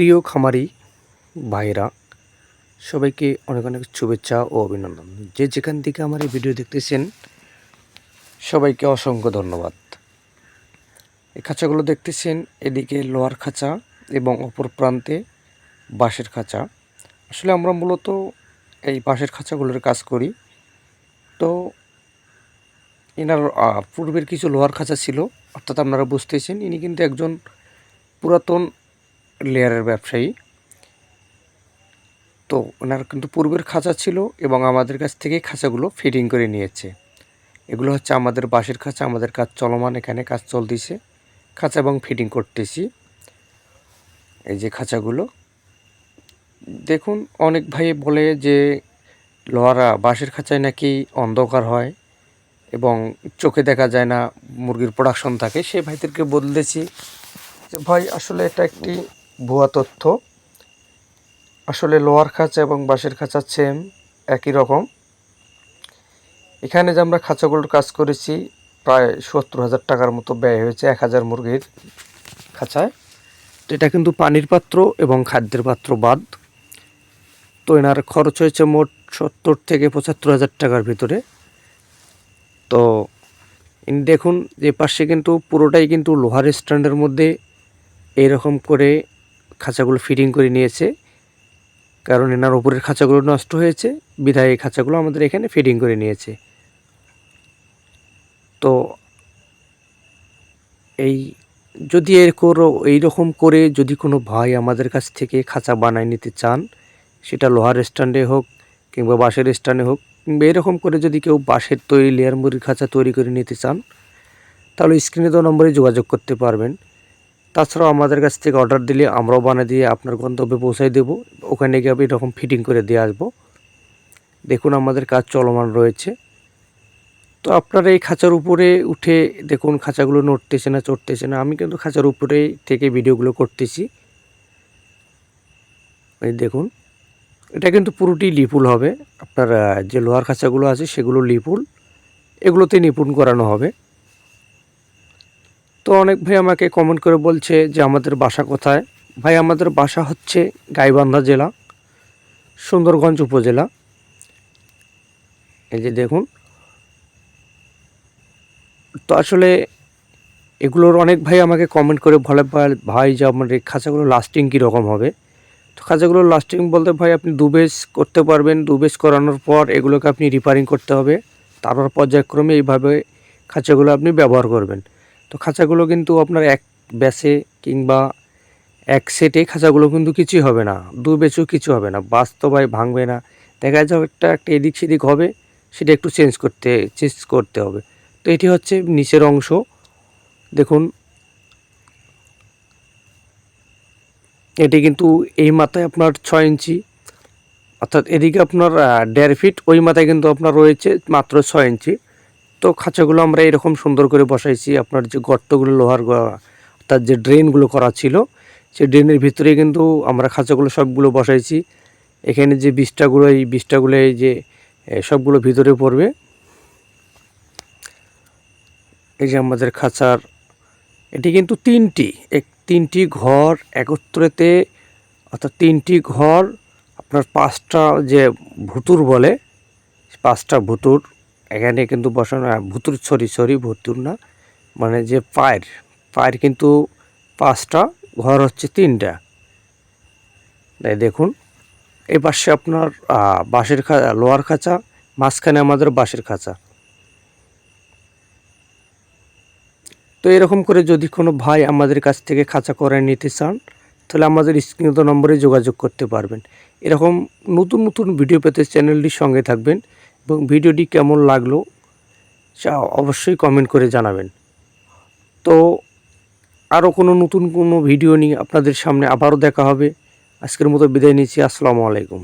প্রিয় খামারি ভাইরা সবাইকে অনেক অনেক শুভেচ্ছা ও অভিনন্দন। যে যেখান থেকে আমার এই ভিডিও দেখতেছেন, সবাইকে অসংখ্য ধন্যবাদ। এই খাঁচাগুলো দেখতেছেন, এদিকে লোহার খাঁচা এবং অপর প্রান্তে বাঁশের খাঁচা। আসলে আমরা মূলত এই বাঁশের খাঁচাগুলোর কাজ করি। তো এনার পূর্বের কিছু লোহার খাঁচা ছিল, অর্থাৎ আপনারা বুঝতেছেন, ইনি কিন্তু একজন পুরাতন লেয়ারের ব্যবসায়ী। তো ওনার কিন্তু পূর্বের খাঁচা ছিল এবং আমাদের কাছ থেকেই খাঁচাগুলো ফিটিং করে নিয়েছে। এগুলো হচ্ছে আমাদের বাঁশের খাঁচা, আমাদের কাজ চলমান, এখানে কাজ চলতেছে। খাঁচা এবং ফিটিং করতেছি। এই যে খাঁচাগুলো। দেখুন, অনেক ভাই বলে যে লোহারা বাঁশের খাঁচায় নাকি অন্ধকার হয় এবং চোখে দেখা যায় না, মুরগির প্রোডাকশন থাকে। সে ভাইদেরকে বলতেছি যে, ভাই, আসলে এটা একটি ভুয়া তথ্য। আসলে লোহার খাঁচা এবং বাঁশের খাঁচা সেম একই রকম। এখানে যে আমরা খাঁচাগুলোর কাজ করেছি, প্রায় সত্তর হাজার টাকার মতো ব্যয় হয়েছে এক হাজার মুরগির খাঁচায়। তো এটা কিন্তু পানির পাত্র এবং খাদ্যের পাত্র বাদ। তো এনার খরচ হয়েছে মোট সত্তর থেকে পঁচাত্তর হাজার টাকার ভিতরে। তো দেখুন যে পাশে কিন্তু পুরোটাই কিন্তু লোহার স্ট্যান্ডের মধ্যে এইরকম করে খাঁচাগুলো ফিটিং করে নিয়েছে। কারণ এনার উপরের খাঁচাগুলো নষ্ট হয়েছে, বিধায় এই খাঁচাগুলো আমাদের এখানে ফিটিং করে নিয়েছে। তো এই যদি এর করো এইরকম করে যদি কোনো ভাই আমাদের কাছ থেকে খাঁচা বানায় নিতে চান, সেটা লোহার স্ট্যান্ডে হোক কিংবা বাঁশের স্ট্যান্ডে হোক, কিংবা এরকম করে যদি কেউ বাঁশের তৈরি, লেয়ার মুরগির খাঁচা তৈরি করে নিতে চান, তাহলে স্ক্রিনে তো নম্বরে যোগাযোগ করতে পারবেন। তাছাড়াও আমাদের কাছ থেকে অর্ডার দিলে আমরাও বানিয়ে দিয়ে আপনার গন্তব্যে পৌঁছাই দেবো। ওখানে গিয়ে আমি এরকম ফিটিং করে দিয়ে আসব। দেখুন আমাদের কাজ চলমান রয়েছে। তো আপনারা এই খাঁচার উপরে উঠে দেখুন, খাঁচাগুলো নড়তেছে না, চড়তেছে না। আমি কিন্তু খাঁচার উপরে থেকে ভিডিওগুলো করতেছি। এই দেখুন, এটা কিন্তু পুরোটি লিপুল হবে। আপনার যে লোহার খাঁচাগুলো আছে সেগুলো লিপুল। এগুলোতে নিপুণ করানো হবে। তো অনেক ভাই আমাকে কমেন্ট করে বলছে যে, আমাদের বাসা কোথায়? ভাই, আমাদের বাসা হচ্ছে গাইবান্ধা জেলা, সুন্দরগঞ্জ উপজেলা। এই যে দেখুন। তো আসলে এগুলোর অনেক ভাই আমাকে কমেন্ট করে বলে, ভাই- যে আমার এই খাঁচাগুলো লাস্টিং কীরকম হবে? তো খাঁচাগুলো লাস্টিং বলতে, ভাই, আপনি দু বেস করতে পারবেন, দু বেস করানোর পর এগুলোকে আপনি রিপেয়ারিং করতে হবে। তারপর পর্যায়ক্রমে এইভাবে খাঁচাগুলো আপনি ব্যবহার করবেন। তো খাঁচাগুলো কিন্তু আপনার এক ব্যাসে কিংবা এক সেটে খাঁচাগুলো কিন্তু কিছুই হবে না, দু বেচও কিছু হবে না, বাস্তবায় ভাঙবে না। দেখা যাবে একটা একটা এদিক সেদিক হবে, সেটা একটু চেঞ্জ করতে চেঞ্জ করতে হবে। তো এটি হচ্ছে নিচের অংশ। দেখুন, এটি কিন্তু এই মাথায় আপনার ছয় ইঞ্চি, অর্থাৎ এদিকে আপনার দেড় ফিট ওই মাথায় কিন্তু আপনার রয়েছে মাত্র ছয় ইঞ্চি। তো খাঁচাগুলো আমরা এরকম সুন্দর করে বসাইছি। আপনার যে গর্তগুলো, লোহার অর্থাৎ যে ড্রেনগুলো করা ছিল, সেই ড্রেনের ভিতরে কিন্তু আমরা খাঁচাগুলো সবগুলো বসাইছি। এখানে যে বিষ্টাগুলো এই বিষ্টাগুলো এই যে সবগুলো ভিতরে পড়বে। এই যে আমাদের খাঁচার, এটি কিন্তু তিনটি, এক, তিনটি ঘর একত্রেতে, অর্থাৎ তিনটি ঘর, আপনার পাঁচটা যে ভুতুর বলে, পাঁচটা ভুতুর এখানে কিন্তু বসানো ভুতুর সরি সরি ভুতুর না মানে যে পায়ের পায়ের কিন্তু পাঁচটা, ঘর হচ্ছে তিনটা। তাই দেখুন এই পাশে আপনার বাঁশের খা, লোহার খাঁচা, মাঝখানে আমাদের বাঁশের খাঁচা। তো এরকম করে যদি কোনো ভাই আমাদের কাছ থেকে খাঁচা করে নিতে চান, তাহলে আমাদের স্ক্রিনত নম্বরে যোগাযোগ করতে পারবেন। এরকম নতুন নতুন ভিডিও পেতে চ্যানেলটির সঙ্গে থাকবেন। এবং ভিডিওটি কেমন লাগল সে অবশ্যই কমেন্ট করে জানাবেন। তো আরও কোনো নতুন কোনো ভিডিও নিয়ে আপনাদের সামনে আবারও দেখা হবে। আজকের মতো বিদায় নিচ্ছি। আসসালামু আলাইকুম।